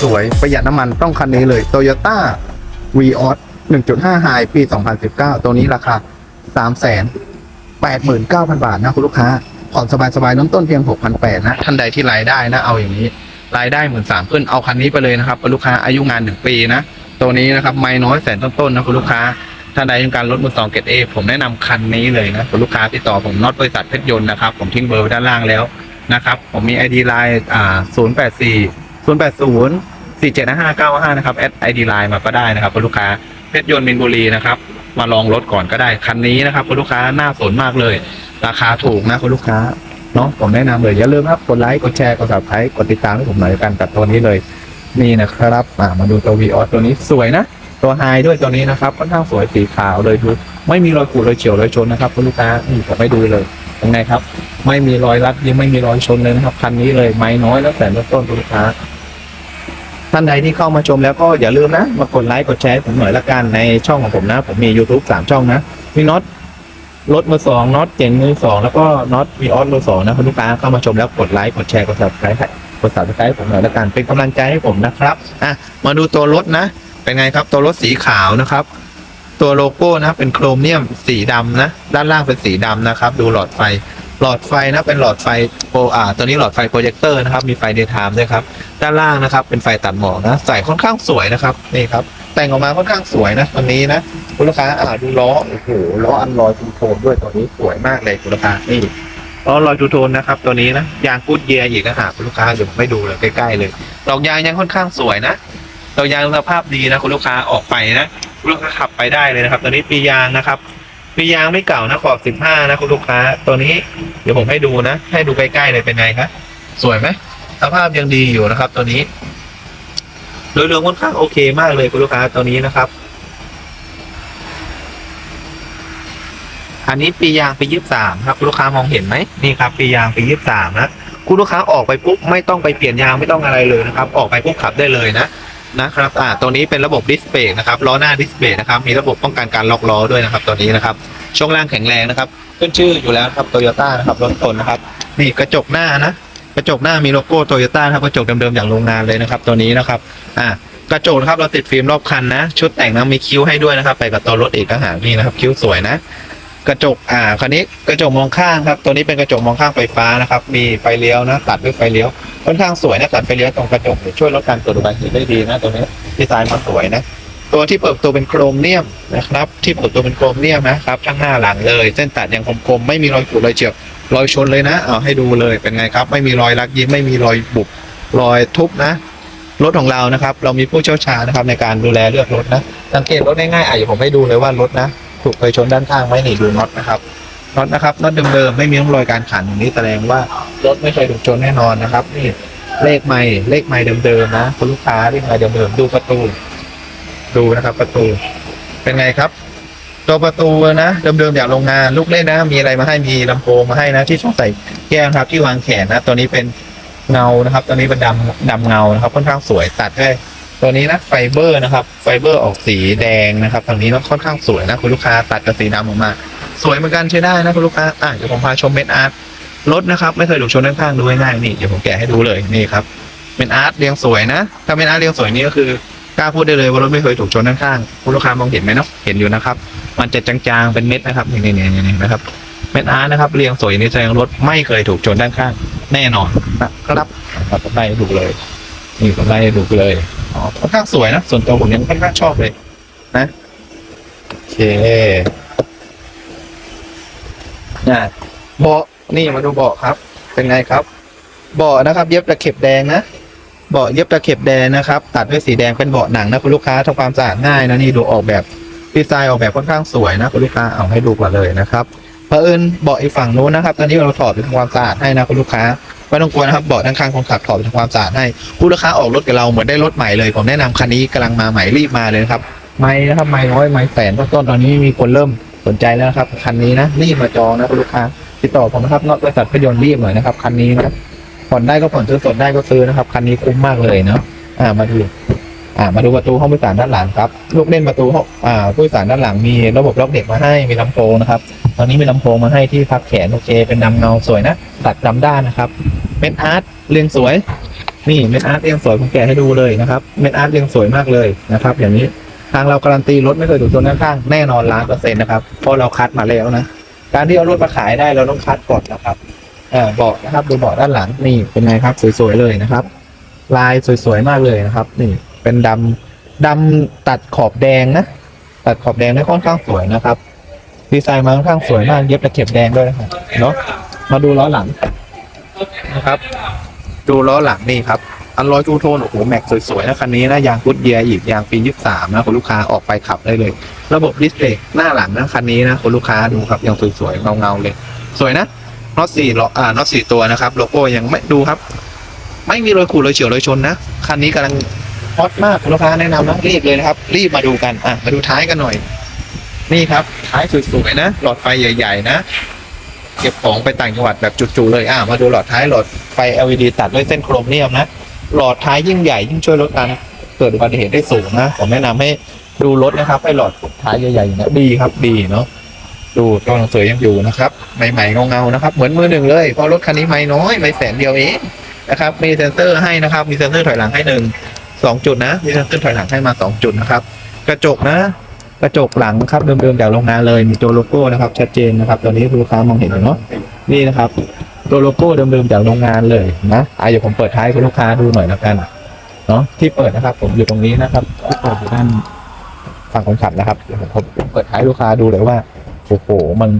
สวยๆ ประหยัดน้ำมันต้องคันนี้เลย Toyota v ีออส1.5 High ปี 2019 ตัวนี้ราคา 389,000 บาทนะคุณลูกค้า ผ่อนสบายๆน้ำต้นเพียง 6,800นะ ท่านใดที่รายได้นะ เอาอย่างนี้ รายได้หมื่นสามขึ้นเอาคันนี้ไปเลยนะครับคุณลูกค้าอายุงานหนึ่งปีนะ ตัวนี้นะครับไม่น้อยแสนต้นๆนะคุณลูกค้าท่านใดต้องการรถมือสองเกตเอผมแนะนำคันนี้เลยนะคุณลูกค้าติดต่อผมน็อตบริษัทเพชรยนต์นะครับ ผมทิ้งเบอร์ไว้ด้านล่างแล้วนะครับ ผมมี ID Line อ่า 0 8 0 47595นะครับแอด ID Line มาก็ได้นะครับคุณลูกค้าเพชรยนต์มินบุรีนะครับ มาลองรถก่อนก็ได้คันนี้นะครับคุณลูกค้าน่าสนมากเลย ราคาถูกนะคุณลูกค้าเนาะผมแนะนำเลยอย่าลืมครับกดไลค์กดแชร์กด subscribe กดติดตามให้ผมหน่อยกันกับตัวนี้เลยนี่นะครับอ่ามาดูตัววีออสตัวนี้สวยนะ ตัวไฮด้วยตัวนี้นะครับค่อนข้างสวยสีขาวเลยดูไม่มีรอยขูดรอยเฉียวรอยชนนะครับคุณลูกค้านี่ผมให้ดูเลยยังไงครับ ไม่มีรอยรัดยังไม่มีรอยชนเลยนะครับคันนี้เลยไม้น้อยแล้วแสนต้นคุณลูกค้า ท่านใดที่เข้ามาชมแล้วก็อย่าลืมนะมากดไลค์กดแชร์ผมหน่อยละกันในช่องของผมนะ ผมมี YouTube สามช่องนะมีน็อตรถมือสองน็อตเจ๋งมือสองแล้วก็น็อตวีออสมือสองนะคุณลูกค้าเข้ามาชมแล้วกดไลค์กดแชร์กด subscribe ให้กด subscribe ให้ผมหน่อยละกันเป็นกำลังใจให้ผมนะครับอะมาดูตัวรถนะ เป็นไงครับตัวรถสีขาวนะครับ ตัวโลโก้นะเป็นโครเมียมสีดำนะ ด้านล่างเป็นสีดำนะครับ ดูหลอดไฟ หลอดไฟนะเป็นหลอดไฟโปรอ่าตัวนี้หลอดไฟโปรเจคเตอร์นะครับมีไฟเดย์ไทม์ด้วยครับด้านล่างนะครับเป็นไฟตัดหมอกนะใส่ค่อนข้างสวยนะครับนี่ครับแต่งออกมาค่อนข้างสวยนะตัวนี้นะคุณลูกค้าอ่าดูล้อโอ้โหล้ออันลอยทูโทนด้วยตัวนี้สวยมากเลยคุณลูกค้านี่ล้อลอยทูโทนนะครับตัวนี้นะยางกูดเยียร์อีกนะฮะคุณลูกค้าเดี๋ยวผมไม่ดูเลยใกล้ๆเลยดอกยางยังค่อนข้างสวยนะดอกยางสภาพดีนะคุณลูกค้าออกไปนะคุณลูกค้าขับไปได้เลยนะครับ ตัวนี้ปียางนะครับ ปียางไม่เก่านะขอบสิบห้านะคุณลูกค้า ตัวนี้เดี๋ยวผมให้ดูนะ ให้ดูใกล้ๆเลยเป็นไงครับสวยไหมสภาพยังดีอยู่นะครับ ตัวนี้ โดยรวมค่อนข้างโอเคมากเลยคุณลูกค้าตัวนี้นะครับ อันนี้ปียางปียี่สามครับคุณลูกค้ามองเห็นไหมนี่ครับปียางปียี่สามนะคุณลูกค้าออกไปปุ๊บไม่ต้องไปเปลี่ยนยางไม่ต้องอะไรเลยนะครับ ออกไปปุ๊บขับได้เลยนะ นะครับอ่าตัวนี้เป็นระบบดิสเบรกนะครับล้อหน้าดิสเบรกนะครับมีระบบป้องกันการล็อกล้อด้วยนะครับตัวนี้นะครับช่วงล่างแข็งแรงนะครับขึ้นชื่ออยู่แล้วครับโตโยต้านะครับรถทนนะครับนี่กระจกหน้านะกระจกหน้ามีโลโก้โตโยต้าครับกระจกเดิมๆอย่างโรงงานเลยนะครับ ตัวนี้นะครับอ่ากระจกนะครับเราติดฟิล์มรอบคันนะ ชุดแต่งนะมีคิ้วให้ด้วยนะครับ ไปกับตัวรถอีกต่างหากนี่นะครับ คิ้วสวยนะ กระจกอ่าคันนี้กระจกมองข้างครับ ตัวนี้เป็นกระจกมองข้างไฟฟ้านะครับ มีไฟเลี้ยวนะ ตัดด้วยไฟเลี้ยวค่อนข้างสวยนะตัดไฟเลี้ยวตรงกระจกช่วยลดการเกิดอุบัติเหตุได้ดีนะตัวนี้ดีไซน์มาสวยนะตัวที่เปิดตัวเป็นโครเมียมนะครับ ที่เปิดตัวเป็นโครเมียมนะครับทั้งหน้าหลังเลย เส้นตัดยังคมๆไม่มีรอยขูดรอยเฉียวรอยชนเลยนะเอาให้ดูเลยเป็นไงครับ ไม่มีรอยลักยิ้มไม่มีรอยบุบรอยทุบนะรถของเรานะครับ เรามีผู้เชี่ยวชาญนะครับในการดูแลเลือกรถนะสังเกตรถง่ายๆอะเดี๋ยวผมให้ดูเลยว่ารถนะ ถูกเคยชนด้านข้างไหมนี่ดูน็อตนะครับน็อตนะครับน็อตเดิมๆไม่มีร่องรอยการขันอย่างนี้แสดงว่ารถไม่เคยถูกชนแน่นอนนะครับ นี่เลขไม่เลขไม่เดิมๆนะคุณลูกค้าเลขไม่เดิมๆดูประตู ดูนะครับประตู เป็นไงครับตัวประตูนะเดิมๆจากโรงงานลูกเล่นนะ มีอะไรมาให้มีลำโพงมาให้นะ ที่ช่องใส่แก้วครับ ที่วางแขนนะตัวนี้เป็นเงานะครับ ตัวนี้เป็นดำดำเงานะครับค่อนข้างสวยตัดด้วย ตัวนี้นะไฟเบอร์นะครับ ไฟเบอร์ออกสีแดงนะครับทางนี้นะค่อนข้างสวยนะคุณลูกค้าตัดกับสีดำออกมา สวยเหมือนกันใช้ได้นะคุณลูกค้าอะเดี๋ยวผมพาชมเม็ดอาร์ตรถนะครับ ไม่เคยถูกชนด้านข้างดูง่ายๆนี่เดี๋ยวผมแกะให้ดูเลยนี่ครับเป็นอาร์ตเรียงสวยนะ ถ้าเป็นอาร์ตเรียงสวยนี่ก็คือกล้าพูดได้เลยว่ารถไม่เคยถูกชนด้านข้างคุณลูกค้ามองเห็นไหมเนาะเห็นอยู่นะครับ มันจะจางๆเป็นเม็ดนะครับนี่นี่นี่นะครับเม็ดอาร์ตนะครับเรียงสวยนี่แสดงรถไม่เคยถูกชนด้านข้างแน่นอนนะครับรับผมไล่ให้ดูเลยนี่ผมไล่ให้ดูเลย ค่อนข้างสวยนะ ส่วนตัวผมยังค่อนข้างชอบเลย นะโอเคนะเบาะนี่มาดูเบาะครับ เป็นไงครับเบาะนะครับ เย็บตะเข็บแดงนะเบาะเย็บตะเข็บแดงนะครับ ตัดด้วยสีแดงเป็นเบาะหนังนะคุณลูกค้าทำความสะอาดง่ายนะนี่ดูออกแบบดีไซน์ออกแบบค่อนข้างสวยนะคุณลูกค้าเอาให้ดูก่อนเลยนะครับเผอิญเบาะอีกฝั่งนู้นนะครับ ตอนนี้เราถอดไปทำความสะอาดให้นะคุณลูกค้า ไม่ต้องกลัวนะครับเบาะด้านข้างคนขับถอดไปทำความสะอาดให้คุณลูกค้าออกรถกับเราเหมือนได้รถใหม่เลย ผมแนะนำคันนี้กำลังมาใหม่รีบมาเลยนะครับไม่นะครับไม่น้อยไม่แสนต้นตอนนี้มีคนเริ่มสนใจแล้วนะครับคันนี้นะรีบมาจองนะลูกค้าติดต่อผมนะครับนอกบริษัทพยนต์รีบหน่อยนะครับคันนี้นะผ่อนได้ก็ผ่อนซื้อสดได้ก็ซื้อนะครับคันนี้คุ้มมากเลยเนาะอ่ามาดูอ่ามาดูประตูห้องผู้โดยสารด้านหลังครับลูกเล่นประตูห้องอ่าผู้โดยสารด้านหลังมีระบบล็อกเด็กมาให้มีลำโพงนะครับ ตอนนี้มีลำโพงมาให้ที่พักแขนโอเค เป็นดำเงาสวยนะตัดดำด้านนะครับเป็นอาร์ตเรียงสวย นี่เม็ดอาร์ตเรียงสวยผมแกะให้ดูเลยนะครับ เม็ดอาร์ตเรียงสวยมากเลยนะครับ อย่างนี้ทางเราการันตีรถไม่เคยถูกชนข้างๆแน่นอนล้านเปอร์เซ็นต์นะครับเพราะเราคัดมาแล้วนะการที่เอารถมาขายได้เราต้องคัดก่อนนะครับเออเบาะนะครับดูเบาะด้านหลังนี่เป็นไงครับ สวยๆเลยนะครับ ลายสวยๆมากเลยนะครับ นี่เป็นดำดำตัดขอบแดงนะ ตัดขอบแดงได้ค่อนข้างสวยนะครับ ดีไซน์มาค่อนข้างสวยมากเย็บตะเข็บแดงด้วยนะครับเนาะมาดูล้อหลังนะครับ ดูล้อหลังนี่ครับอันร้อยทูโทนโอ้โหแม็กสวยๆนะคันนี้นะยางกุดเยียร์อีกยางปียี่สามนะคุณลูกค้าออกไปขับได้เลย ระบบดิสเพลย์หน้าหลังนะคันนี้นะคุณลูกค้าดูครับยังสวยๆเงาๆเลย สวยนะน็อตสี่ล้ออ่าน็อตสี่ตัวนะครับโลโก้ยังไม่ดูครับ ไม่มีรอยขูดรอยเฉียวรอยชนนะคันนี้กำลังฮอตมากคุณลูกค้าแนะนำนะรีบเลยนะครับ รีบมาดูกันอะมาดูท้ายกันหน่อย นี่ครับท้ายสวยๆนะ หลอดไฟใหญ่ ๆ นะ เก็บของไปต่างจังหวัดแบบจุๆเลยอะมาดูหลอดท้ายหลอดไฟ LED ตัดด้วยเส้นโครเมียมนะ หลอดท้ายยิ่งใหญ่ยิ่งช่วยลดการเกิดอุบัติเหตุได้สูงนะผมแนะนำให้ดูรถนะครับให้หลอดท้ายใหญ่ๆนี้ดีครับดีเนาะดูกล้องสวยยังอยู่นะครับใหม่ๆเงาๆนะครับ เหมือนมือหนึ่งเลยเพราะรถคันนี้ไม่น้อยไม่แสนเดียวเองนะครับ มีเซ็นเซอร์ให้นะครับ มีเซ็นเซอร์ถอยหลังให้หนึ่งสองจุดนะ มีเซ็นเซอร์ถอยหลังให้มาสองจุดนะครับ กระจกนะ กระจกหลังครับเดิมๆจากโรงงานเลยมีตัวโลโก้นะครับชัดเจนนะครับตอนนี้ลูกค้ามองเห็นเนาะนี่นะครับ ตัวโลโก้เดิมๆจากโรงงานเลยนะอะเดี๋ยวผมเปิดท้ายให้คุณลูกค้าดูหน่อยแล้วกันเนาะที่เปิดนะครับ ผมอยู่ตรงนี้นะครับที่เปิดอยู่ด้านฝั่งคนขับนะครับเดี๋ยวผมเปิดท้ายลูกค้าดูเลยว่าโอ้โหมัน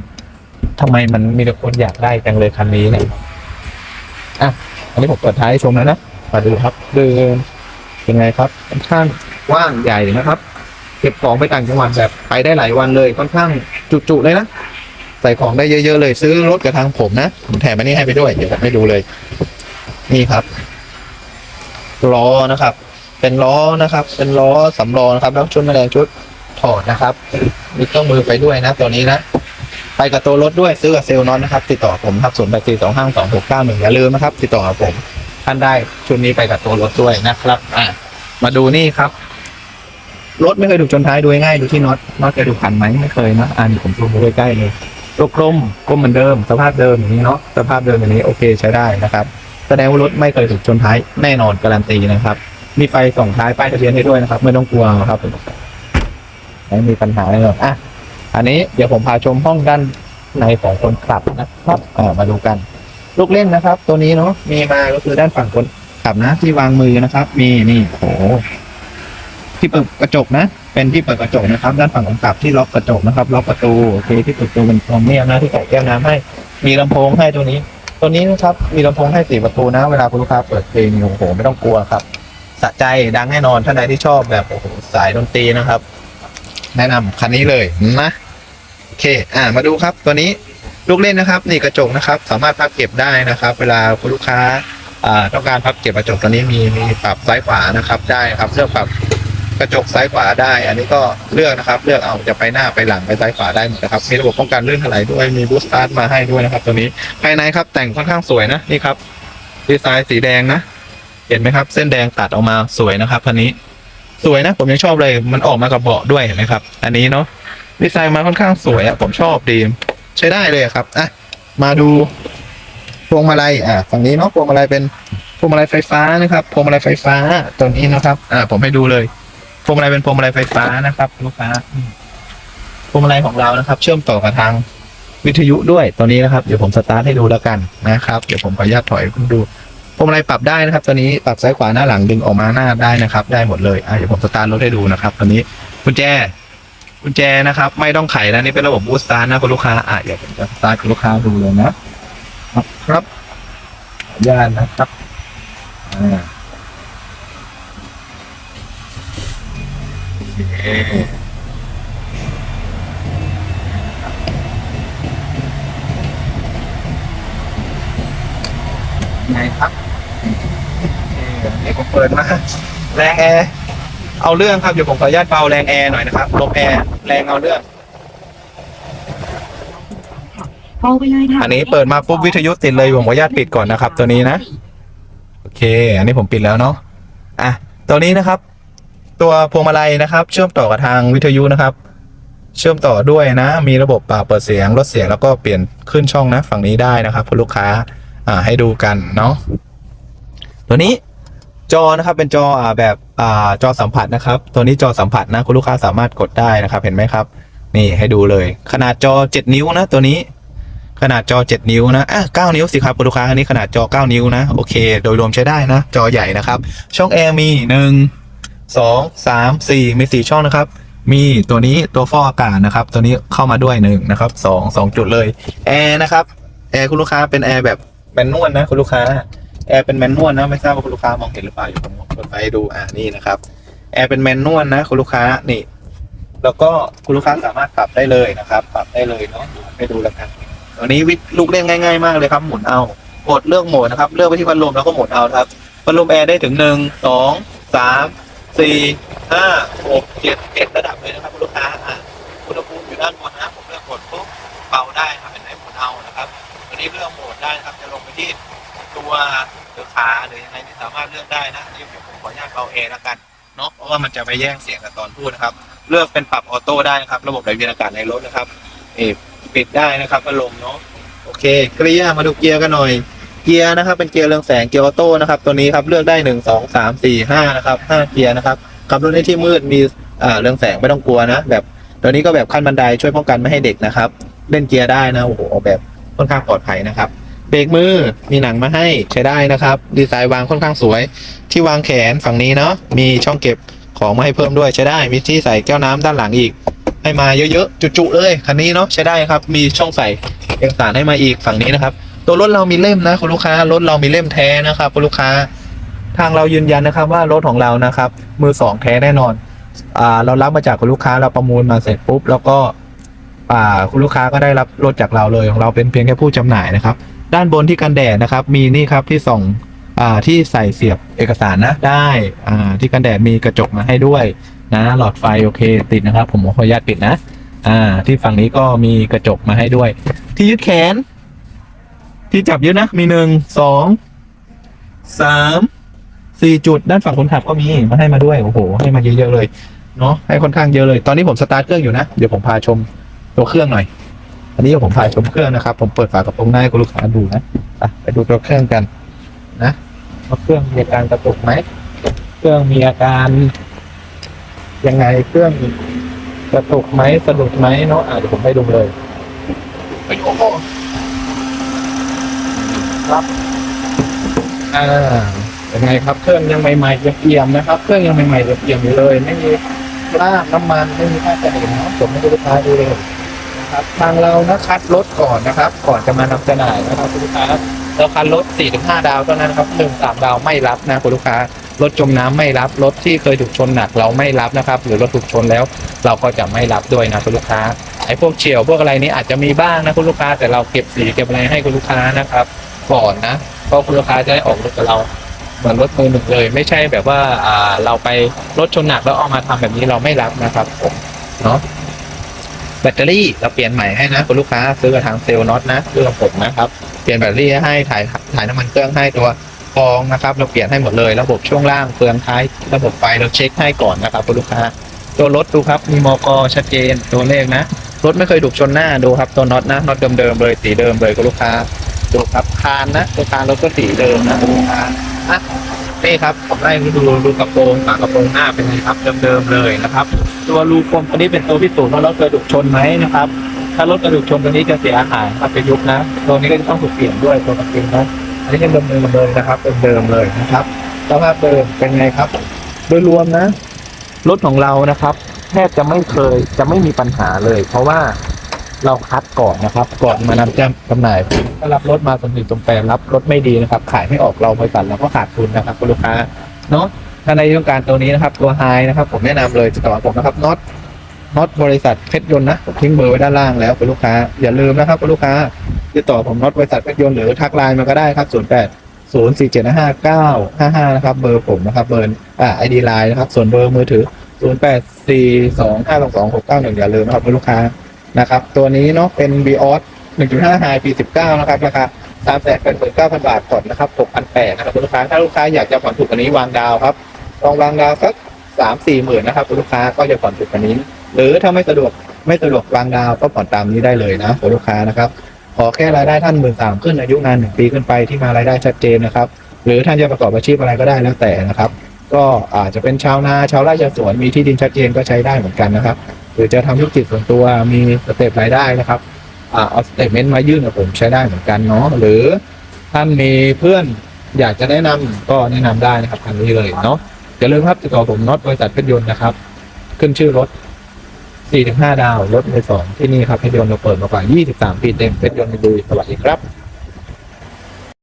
ทำไมมันมีแต่คนอยากได้จังเลยคันนี้เนี่ยอะอันนี้ผมเปิดท้ายให้ชมแล้วนะมาดูครับเดินเป็นไงครับค่อนข้างกว้างใหญ่นะครับ ก็บของไปต่างจังหวัดแบบไปได้หลายวันเลยค่อนข้างจุๆเลยนะใส่ของได้เยอะๆเลย ซื้อรถกับทางผมนะผมแถมอันนี้ให้ไปด้วยเดี๋ยวผมให้ดูเลย นี่ครับล้อนะครับ เป็นล้อนะครับ เป็นล้อสำรองนะครับแล้วชุดแมลงชุดถอดนะครับ มีเครื่องมือไปด้วยนะตัวนี้นะไปกับตัวรถด้วยซื้อกับเซลล์นอนนะครับ ติดต่อผมครับศูนย์แปดสี่สองห้าสองหกเก้าหนึ่งอย่าลืมนะครับ ติดต่อผมท่านได้ชุดนี้ไปกับตัวรถด้วยนะครับ อะมาดูนี่ครับ รถไม่เคยถูกชนท้ายดูง่ายดูที่น็อตน็อตเคยถูกขันไหมไม่เคยนะอ่านี่ผมซูมดูใกล้ๆเลยตัวกลมกลมเหมือนเดิม สภาพเดิมอย่างนี้เนาะสภาพเดิมอย่างนี้โอเคใช้ได้นะครับแสดงว่ารถไม่เคยถูกชนท้ายแน่นอนการันตีนะครับมีไฟส่องท้ายป้ายทะเบียนให้ด้วยนะครับ ไม่ต้องกลัวครับไม่มีปัญหาแน่นอนอะอันนี้เดี๋ยวผมพาชมห้องด้านในของคนขับนะครับอ่ามาดูกันลูกเล่นนะครับ ตัวนี้เนาะมีมาก็คือด้านฝั่งคนขับนะที่วางมือนะครับ มีนี่โอ้ ที่เปิดกระจกนะ เป็นที่เปิดกระจกนะครับ ด้านฝั่งของขับที่ล็อกกระจกนะครับ ล็อกประตูโอเคที่เปิดประตูเป็นโครเมียมนะที่ใส่แก้วน้ำให้ มีลำโพงให้ตัวนี้ ตัวนี้นะครับมีลำโพงให้สี่ประตูนะ เวลาคุณลูกค้าเปิดเพลงโอ้โหไม่ต้องกลัวครับสะใจดังแน่นอนท่านใดที่ชอบแบบโอ้โหสายดนตรีนะครับ แนะนำคันนี้เลยนะโอเค อ่ามาดูครับตัวนี้ลูกเล่นนะครับ นี่กระจกนะครับ สามารถพับเก็บได้นะครับ เวลาคุณลูกค้าต้องการพับเก็บกระจกตัวนี้มีมีปรับซ้ายขวานะครับ ได้ครับเลือกปรับ ระจกซ้ายขวาได้ อันนี้ก็เลือกนะครับ เลือกเอาจะไปหน้าไปหลังไปซ้ายขวาได้หมดนะครับ มีระบบป้องกันลื่นถลายด้วยมีบูสต์สตาร์ทมาให้ด้วยนะครับ ตัวนี้ภายในครับแต่งค่อนข้างสวยนะนี่ครับดีไซน์สีแดงนะ เห็นไหมครับ เส้นแดงตัดออกมาสวยนะครับคันนี้สวยนะ ผมยังชอบเลยมันออกมากับเบาะด้วยเห็นไหมครับ อันนี้เนาะดีไซน์มาค่อนข้างสวยอะผมชอบดีใช้ได้เลยครับอะมาดูพวงมาลัยอะฝั่งนี้เนาะพวงมาลัยเป็นพวงมาลัยไฟฟ้านะครับพวงมาลัยไฟฟ้าตัวนี้นะครับ อ่าผมให้ดูเลย พวงมาลัยเป็นพวงมาลัยไฟฟ้านะครับ ลูกค้าอืมพวงมาลัยของเรานะครับ เชื่อมต่อกับทางวิทยุด้วยตัวนี้นะครับเดี๋ยวผมสตาร์ทให้ดูแล้วกันนะครับเดี๋ยวผมขออนุญาตถอยให้คุณดูพวงมาลัยปรับได้นะครับ ตัวนี้ปรับซ้ายขวาหน้าหลังดึงออกมาหน้าได้นะครับ ได้หมดเลยอ่าเดี๋ยวผมสตาร์ทรถให้ดูนะครับตัวนี้กุญแจกุญแจนะครับ ไม่ต้องไขนะนี่เป็นระบบบูสต์สตาร์ทนะคุณลูกค้าอ่าเดี๋ยวผมจะสตาร์ทคุณลูกค้าดูเลยนะครับขออนุญาตนะครับอ่า โอเคไงครับโอเคนี่ผมเปิดมาแรงแอร์เอาเรื่องครับเดี๋ยวผมขออนุญาตเบาแรงแอร์หน่อยนะครับลมแอร์แรงเอาเรื่อง โทรไปเลยค่ะอันนี้เปิดมาปุ๊บวิทยุติดเลยผมขออนุญาตปิดก่อนนะครับ ตัวนี้นะ โอเค อันนี้ผมปิดแล้วเนาะ อะ ตัวนี้นะครับ ตัวพวงมาลัยนะครับ เชื่อมต่อกับทางวิทยุนะครับ เชื่อมต่อด้วยนะ มีระบบปรับเปิดเสียงลดเสียงแล้วก็เปลี่ยนขึ้นช่องนะ ฝั่งนี้ได้นะครับคุณลูกค้าอ่าให้ดูกันเนาะตัวนี้จอนะครับเป็นจออ่าแบบอ่าจอสัมผัสนะครับ ตัวนี้จอสัมผัสนะคุณลูกค้าสามารถกดได้นะครับ เห็นไหมครับ นี่ให้ดูเลย ขนาดจอ 7 นิ้วนะตัวนี้ขนาดจอ 7 นิ้วนะอะ9นิ้วสิครับคุณลูกค้าอันนี้ขนาดจอ 9 นิ้วนะ โอเค โดยรวมใช้ได้นะ จอใหญ่นะครับ ช่องแอร์มี 1 2 3 4มี4ช่องนะครับ มีตัวนี้ตัวฟอกอากาศนะครับ ตัวนี้เข้ามาด้วยหนึ่งนะครับสองสองจุดเลยแอร์นะครับแอร์คุณลูกค้าเป็นแอร์แบบแมนนวลนะคุณลูกค้าแอร์เป็นแมนนวลนะไม่ทราบว่าคุณลูกค้ามองเห็นหรือเปล่าอยู่ผมเปิดไฟให้ดูอ่านี่นะครับแอร์เป็นแมนนวลนะคุณลูกค้านี่ แล้วก็คุณลูกค้าสามารถปรับได้เลยนะครับ ปรับได้เลยเนาะให้ดูแล้วกันตัวนี้วิลูกเล่นง่าย ๆ มากเลยครับหมุนเอากดเลือกโหมดนะครับ เลือกไปที่พัดลมแล้วก็หมุนเอาครับพัดลมแอร์ได้ถึงหนึ่งสองสาม สี่ห้าหกเจ็ดเจ็ดระดับเลยนะครับคุณลูกค้าอะอุณหภูมิอยู่ด้านบนนะผมเลือกกดปุ๊บเบาได้ครับเป็นไหนหมุนเอานะครับตัวนี้เลือกโหมดได้นะครับจะลงไปที่ตัวหรือขาหรือยังไงที่สามารถเลือกได้นะนี่เดี๋ยวผมขออนุญาตเบาแอร์แล้วกันเนาะเพราะว่ามันจะไปแย่งเสียงกับตอนพูดนะครับ เลือกเป็นปรับออโต้ได้นะครับ ระบบไหลเวียนอากาศในรถนะครับเออปิดได้นะครับพัดลมเนาะโอเคเกียร์มาดูเกียร์กันหน่อย เกียร์นะครับเป็นเกียร์เรืองแสงเกียร์ออโต้นะครับตัวนี้ครับเลือกได้หนึ่งสองสามสี่ห้านะครับห้าเกียร์นะครับขับรถในที่มืดมีอ่าเรืองแสงไม่ต้องกลัวนะ แบบตัวนี้ก็แบบขั้นบันไดช่วยป้องกันไม่ให้เด็กนะครับ เล่นเกียร์ได้นะโอ้โหออกแบบค่อนข้างปลอดภัยนะครับเบรกมือมีหนังมาให้ใช้ได้นะครับ ดีไซน์วางค่อนข้างสวย ที่วางแขนฝั่งนี้เนาะมีช่องเก็บของมาให้เพิ่มด้วยใช้ได้ มีที่ใส่แก้วน้ำด้านหลังอีก ให้มาเยอะๆจุๆเลยคันนี้เนาะใช้ได้ครับ มีช่องใส่เอกสารให้มาอีกฝั่งนี้นะครับ ตัวรถเรามีเล่มนะคุณลูกค้ารถเรามีเล่มแท้นะครับคุณลูกค้า ทางเรายืนยันนะครับ ว่ารถของเรานะครับ มือสองแท้แน่นอน อ่า เรารับมาจากคุณลูกค้าเราประมูลมาเสร็จปุ๊บแล้วก็อ่าคุณลูกค้าก็ได้รับรถจากเราเลยของเราเป็นเพียงแค่ผู้จำหน่ายนะครับ ด้านบนที่กันแดดนะครับ มีนี่ครับที่ส่องอ่าที่ใส่เสียบเอกสารนะได้อ่าที่กันแดดมีกระจกมาให้ด้วยนะหลอดไฟโอเคติดนะครับ ผมขออนุญาตปิดนะ อ่า ที่ฝั่งนี้ก็มีกระจกมาให้ด้วย ที่ยึดแขน ที่จับเยึดนะ มีหนึ่งสองสามสี่จุดด้านฝั่งคนขับก็มีมาให้มาด้วยโอ้โหให้มาเยอะๆเลยเนาะให้ค่อนข้างเยอะเลย ตอนนี้ผมสตาร์ทเครื่องอยู่นะเดี๋ยวผมพาชมตัวเครื่องหน่อย อันนี้ผมพาชมเครื่องนะครับ ผมเปิดฝากระโปรงหน้าให้คุณลูกค้าดูนะไปดูตัวเครื่องกันนะว่าเครื่องมีอาการกระตุกไหมเครื่องมีอาการยังไงเครื่องกระตุกไหมสะดุดไหมเนาะอะเดี๋ยวผมให้ดูเลยไปดู ครับอ่ายังไงครับ เครื่องยังใหม่ๆเอี่ยมนะครับ เครื่องยังใหม่ๆเอี่ยมอยู่เลย ไม่มีคราบน้ำมันไม่มีค่าจะเห็นเนาะผมให้คุณลูกค้าดูเลยนะครับทางเรานะคัดรถก่อนนะครับ ก่อนจะมานำจำหน่ายนะครับคุณลูกค้าเราคันรถ4-5 ดาวเท่านั้นครับ1 3ดาวไม่รับนะคุณลูกค้ารถจมน้ำไม่รับรถที่เคยถูกชนหนักเราไม่รับนะครับ หรือรถถูกชนแล้วเราก็จะไม่รับด้วยนะคุณลูกค้าไอ้พวกเฉียวพวกอะไรนี้อาจจะมีบ้างนะคุณลูกค้าแต่เราเก็บสีเก็บอะไรให้คุณลูกค้านะครับ ก่อนนะเพราะคุณลูกค้าจะได้ออกรถกับเราเหมือนรถมือหนึ่งเลย ไม่ใช่แบบว่าอ่าเราไปรถชนหนักแล้วเอามาทำแบบนี้เราไม่รับนะครับผมเนาะแบตเตอรี่เราเปลี่ยนใหม่ให้นะคุณลูกค้าซื้อกับทางเซลล์น็อตนะเรื่องผมนะครับเปลี่ยนแบตเตอรี่ให้ถ่ายถ่ายน้ำมันเครื่องให้ตัวฟองนะครับ เราเปลี่ยนให้หมดเลย ระบบช่วงล่างเฟืองท้าย ระบบไฟเราเช็คให้ก่อนนะครับคุณลูกค้า ตัวรถดูครับมีมอกชัดเจนตัวเลขนะรถไม่เคยถูกชนหน้าดูครับตัวน็อตนะน็อตเดิมๆเลยสีเดิมเลยคุณลูกค้า ดูครับคานนะตัวคานรถก็สีเดิมนะคุณลูค้าอะนี่ครับผมไล่ดูดูกระโปรงฝากระโปรงหน้าเป็นไงครับเดิมๆเลยนะครับ ตัวรูกลมตัวนี้เป็นตัวพิสูจน์ว่ารถเคยถูกชนไหมนะครับ ถ้ารถกระดูกชนตัวนี้จะเสียหายครับไปยุบนะ ตัวนี้ก็จะต้องถูกเปลี่ยนด้วยตัวกระเกงนะอันนี้ยังเดิมๆเลยนะครับเดิมเลยนะครับสภาพเดิมเป็นไงครับ โดยรวมนะ รถของเรานะครับแทบจะไม่เคยจะไม่มีปัญหาเลย เพราะว่าเราคัดก่อนนะครับ ก่อนมานำจำจำหน่าย ถ้ารับรถมาสมติสมแปรรับรถไม่ดีนะครับ ขายไม่ออกเราบริษัทเราก็ขาดทุนนะครับคุณลูกค้าเนาะถ้าในต้องการตัวนี้นะครับ ตัวไฮนะครับ ผมแนะนำเลยติดต่อผมนะครับน็อตน็อตบริษัทเพชรยนต์นะผมทิ้งเบอร์ไว้ด้านล่างแล้วคุณลูกค้า อย่าลืมนะครับคุณลูกค้าติดต่อผมน็อตบริษัทเพชรยนต์หรือทักไลน์มาก็ได้ครับ 08 0 4 7 5 9 5 5 นะครับ เบอร์ผมนะครับเบอร์อ่าไอดีไลน์นะครับ ส่วนเบอร์มือถือ 0 8 4 2 5 2 2 6 9 1 อย่าลืมนะครับคุณลูกค้านะครับ ตัวนี้เนาะเป็น v ีออส 1.5 High ปี 19 นะครับราคา3 8 9 0 0 0 บาทผ่อนนะครับ6,800นะครับคุณลูกค้าถ้าลูกค้าอยากจะผ่อนถูกกว่านี้วางดาวครับลองวางดาวสัก3 4หมื่นนะครับคุณลูกค้าก็จะผ่อนถูกกว่านี้ หรือถ้าไม่สะดวกไม่สะดวกวางดาวก็ผ่อนตามนี้ได้เลยนะคุณลูกค้านะครับขอแค่รายได้ท่านหมื่นสามขึ้นอายุงานหนึ่งปีขึ้นไปที่มารายได้ชัดเจนนะครับ หรือท่านจะประกอบอาชีพอะไรก็ได้แล้วแต่นะครับ ก็อาจจะเป็นชาวนาชาวไร่ชาวสวนมีที่ดินชัดเจนก็ใช้ได้เหมือนกันนะครับ หรือจะทำธุรกิจส่วนตัวมีสเต็ปรายได้นะครับ อ่าเอาสเตทเมนต์มายื่นกับผมใช้ได้เหมือนกันเนาะหรือท่านมีเพื่อนอยากจะแนะนำก็แนะนำได้นะครับทางนี้เลยเนาะอย่าลืมครับติดต่อผมน็อตบริษัทเพชรยนต์นะครับ ขึ้นชื่อรถ 4-5 ดาวรถในสองที่นี่ครับเพชรยนต์เราเปิดมากว่า 23 ปีเต็มเพชรยนต์มีดูสวัสดีครับ